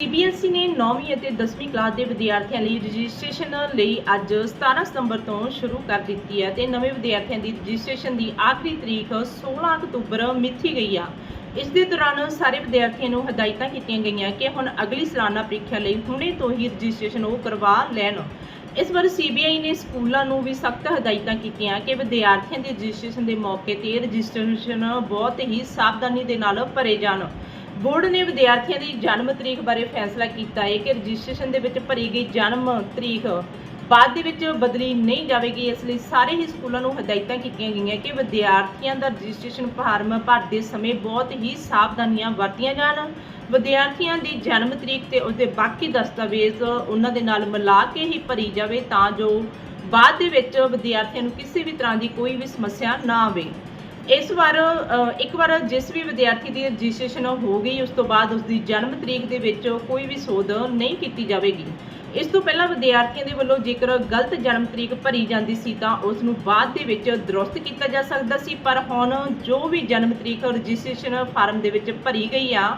CBSE ਨੇ 9ਵੀਂ ਅਤੇ 10ਵੀਂ ਕਲਾਸ ਦੇ ਵਿਦਿਆਰਥੀਆਂ ਲਈ ਰਜਿਸਟ੍ਰੇਸ਼ਨ ਲਈ ਅੱਜ 17 ਸਤੰਬਰ ਤੋਂ ਸ਼ੁਰੂ ਕਰ ਦਿੱਤੀ ਹੈ ਤੇ ਨਵੇਂ ਵਿਦਿਆਰਥੀਆਂ ਦੀ ਰਜਿਸਟ੍ਰੇਸ਼ਨ ਦੀ ਆਖਰੀ ਤਰੀਕ 16 ਅਕਤੂਬਰ ਮਿੱਥੀ ਗਈ ਆ। ਇਸ ਦੇ ਦੌਰਾਨ ਸਾਰੇ ਵਿਦਿਆਰਥੀਆਂ ਨੂੰ ਹਦਾਇਤਾਂ ਕੀਤੀਆਂ ਗਈਆਂ ਕਿ ਹੁਣ ਅਗਲੀ ਸਾਲਾਨਾ ਪ੍ਰੀਖਿਆ ਲਈ ਹੁਣੇ ਤੋਂ ਹੀ ਰਜਿਸਟ੍ਰੇਸ਼ਨ ਉਹ ਕਰਵਾ ਲੈਣ। ਇਸ ਵਾਰ ਸੀਬੀਆਈ ਨੇ ਸਕੂਲਾਂ ਨੂੰ ਵੀ ਸਖਤ ਹਦਾਇਤਾਂ ਕੀਤੀਆਂ ਕਿ ਵਿਦਿਆਰਥੀਆਂ ਦੀ ਰਜਿਸਟ੍ਰੇਸ਼ਨ ਦੇ ਮੌਕੇ ਤੇ ਰਜਿਸਟ੍ਰੇਸ਼ਨ ਬਹੁਤ ਹੀ ਸਾਵਧਾਨੀ ਦੇ ਨਾਲ ਭਰੇ ਜਾਣ। ਬੋਰਡ ਨੇ ਵਿਦਿਆਰਥੀਆਂ ਦੀ ਜਨਮ ਤਰੀਕ ਬਾਰੇ ਫੈਸਲਾ ਕੀਤਾ ਹੈ ਕਿ ਰਜਿਸਟ੍ਰੇਸ਼ਨ ਦੇ ਵਿੱਚ ਭਰੀ ਗਈ ਜਨਮ ਤਰੀਕ ਬਾਅਦ ਦੇ ਵਿੱਚ ਬਦਲੀ ਨਹੀਂ ਜਾਵੇਗੀ। ਇਸ ਲਈ ਸਾਰੇ ਹੀ ਸਕੂਲਾਂ ਨੂੰ ਹਦਾਇਤਾਂ ਕੀਤੀਆਂ ਗਈਆਂ ਕਿ ਵਿਦਿਆਰਥੀਆਂ ਦਾ ਰਜਿਸਟ੍ਰੇਸ਼ਨ ਫਾਰਮ ਭਰਦੇ ਸਮੇਂ ਬਹੁਤ ਹੀ ਸਾਵਧਾਨੀਆਂ ਵਰਤੀਆਂ ਜਾਣ। ਵਿਦਿਆਰਥੀਆਂ ਦੀ ਜਨਮ ਤਰੀਕ ਤੇ ਉਸਦੇ ਬਾਕੀ ਦਸਤਾਵੇਜ਼ ਉਹਨਾਂ ਦੇ ਨਾਲ ਮਿਲਾ ਕੇ ਹੀ ਭਰੀ ਜਾਵੇ ਤਾਂ ਜੋ ਬਾਅਦ ਦੇ ਵਿੱਚ ਵਿਦਿਆਰਥੀਆਂ ਨੂੰ ਕਿਸੇ ਵੀ ਤਰ੍ਹਾਂ ਦੀ ਕੋਈ ਵੀ ਸਮੱਸਿਆ ਨਾ ਆਵੇ। ਇਸ ਵਾਰ ਇੱਕ ਵਾਰ ਜਿਸ ਵੀ ਵਿਦਿਆਰਥੀ ਦੀ ਰਜਿਸਟ੍ਰੇਸ਼ਨ ਹੋ ਗਈ, ਉਸ ਤੋਂ ਬਾਅਦ ਉਸ ਦੀ ਜਨਮ ਤਰੀਕ ਦੇ ਵਿੱਚ ਕੋਈ ਵੀ ਸੋਧ ਨਹੀਂ ਕੀਤੀ ਜਾਵੇਗੀ। ਇਸ ਤੋਂ ਪਹਿਲਾਂ ਵਿਦਿਆਰਥੀਆਂ ਦੇ ਵੱਲੋਂ ਜੇਕਰ ਗਲਤ ਜਨਮ ਤਰੀਕ ਭਰੀ ਜਾਂਦੀ ਸੀ ਤਾਂ ਉਸ ਨੂੰ ਬਾਅਦ ਦੇ ਵਿੱਚ ਦਰੁਸਤ ਕੀਤਾ ਜਾ ਸਕਦਾ ਸੀ, ਪਰ ਹੁਣ ਜੋ ਵੀ ਜਨਮ ਤਰੀਕ ਰਜਿਸਟ੍ਰੇਸ਼ਨ ਫਾਰਮ ਦੇ ਵਿੱਚ ਭਰੀ ਗਈ ਆ,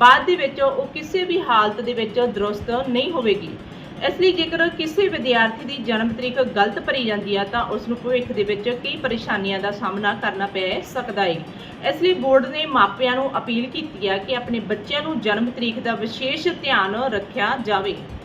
ਬਾਅਦ ਦੇ ਵਿੱਚ ਉਹ ਕਿਸੇ ਵੀ ਹਾਲਤ ਦੇ ਵਿੱਚ ਦਰੁਸਤ ਨਹੀਂ ਹੋਵੇਗੀ। ਇਸ ਲਈ ਜੇਕਰ ਕਿਸੇ ਵਿਦਿਆਰਥੀ ਦੀ ਜਨਮ ਤਰੀਕ ਗਲਤ ਭਰੀ ਜਾਂਦੀ ਆ, ਤਾਂ ਉਸ ਨੂੰ ਭਵਿੱਖ ਦੇ ਵਿੱਚ ਕਈ ਪਰੇਸ਼ਾਨੀਆਂ ਦਾ ਸਾਹਮਣਾ ਕਰਨਾ ਪੈ ਸਕਦਾ ਹੈ ਇਸ ਲਈ ਬੋਰਡ ਨੇ ਮਾਪਿਆਂ ਨੂੰ ਅਪੀਲ ਕੀਤੀ ਹੈ ਕਿ ਆਪਣੇ ਬੱਚਿਆਂ ਨੂੰ ਜਨਮ ਤਰੀਕ ਦਾ ਵਿਸ਼ੇਸ਼ ਧਿਆਨ ਰੱਖਿਆ ਜਾਵੇ।